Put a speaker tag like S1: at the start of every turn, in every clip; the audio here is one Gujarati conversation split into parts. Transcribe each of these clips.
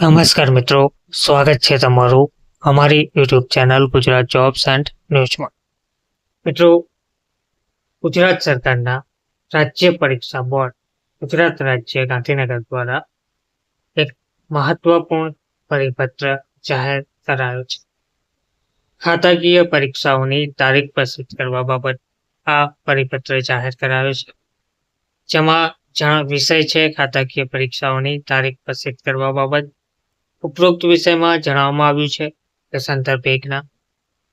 S1: નમસ્કાર મિત્રો, સ્વાગત છે તમારું અમારી YouTube channel Gujarat jobs and ન્યૂઝમાં મિત્રો, ગુજરાત સરકારના રાજ્ય પરીક્ષા બોર્ડ, ગુજરાત રાજ્ય ગાંધીનગર દ્વારા એક મહત્વપૂર્ણ પરિપત્ર જાહેર કરાયો છે. ખાતાકીય પરીક્ષાઓની તારીખ પ્રસિદ્ધ કરવા બાબત આ પરિપત્ર જાહેર કરાયો છે. જેમાં જણ વિષય છે, ખાતાકીય પરીક્ષાઓની તારીખ પ્રસિદ્ધ કરવા બાબત ઉપરોક્ત વિષયમાં જણાવવામાં આવ્યું છે કે સંદર્ભ એકના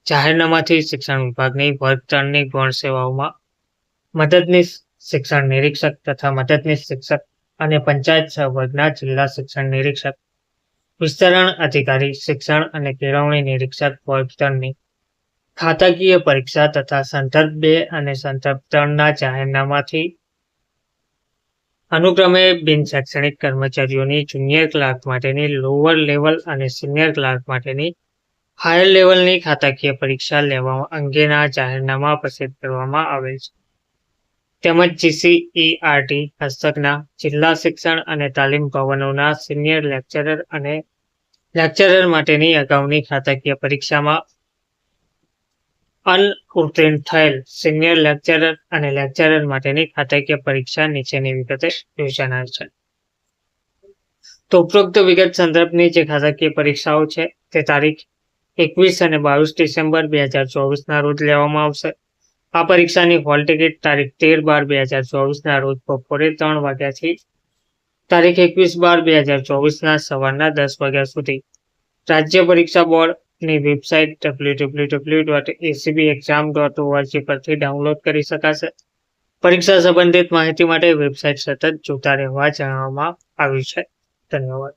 S1: જાહેરનામાથી શિક્ષણ વિભાગની વર્ગ ત્રણની ગૌણ સેવાઓમાં મદદનીશ શિક્ષણ નિરીક્ષક તથા મદદનીશ શિક્ષક અને પંચાયત સહ વર્ગના જિલ્લા શિક્ષણ નિરીક્ષક, વિસ્તરણ અધિકારી, શિક્ષણ અને કેળવણી નિરીક્ષક વર્ગ ખાતાકીય પરીક્ષા તથા સંદર્ભ બે અને સંદર્ભ ત્રણના જાહેરનામાથી અનુક્રમે બિન શૈક્ષણિક કર્મચારીઓની જુનિયર ક્લાર્ક માટેની લોઅર લેવલ અને સિનિયર ક્લાર્ક માટેની હાયર લેવલની ખાતાકીય પરીક્ષા લેવા અંગેના જાહેરનામા પ્રસિદ્ધ કરવામાં આવેલ છે. તેમજ જીસીઈઆરટી હસ્તકના, જિલ્લા શિક્ષણ અને તાલીમ ભવનોના સિનિયર લેક્ચરર અને લેક્ચરર માટેની અગાઉની ખાતાકીય પરીક્ષામાં અનઉત્તીર્ણ થયેલ સિનિયર લેક્ચરર અને લેક્ચરર માટેની ખાતાકીય પરીક્ષા નીચેની વિગતે યોજાનાર છે. તો ઉપરોક્ત વિગત સંદર્ભની જે ખાતાકીય પરીક્ષાઓ છે, તે તારીખ એકવીસ અને બાવીસ ડિસેમ્બર બે હજાર ચોવીસના રોજ લેવામાં આવશે. આ પરીક્ષાની હોલ ટિકિટ તારીખ તેર બાર બે હજાર ચોવીસના રોજ બપોરે ત્રણ વાગ્યાથી તારીખ એકવીસ બાર બે હજાર ચોવીસના સવારના દસ વાગ્યા સુધી. રાજ્ય પરીક્ષા બોર્ડની website W dot ACB exam dot ORG પરથી ડાઉનલોડ કરી શકાશે. પરીક્ષા સંબંધિત માહિતી માટે વેબસાઇટ સતત જોતા રહેવા જણાવવામાં આવ્યું છે. ધન્યવાદ.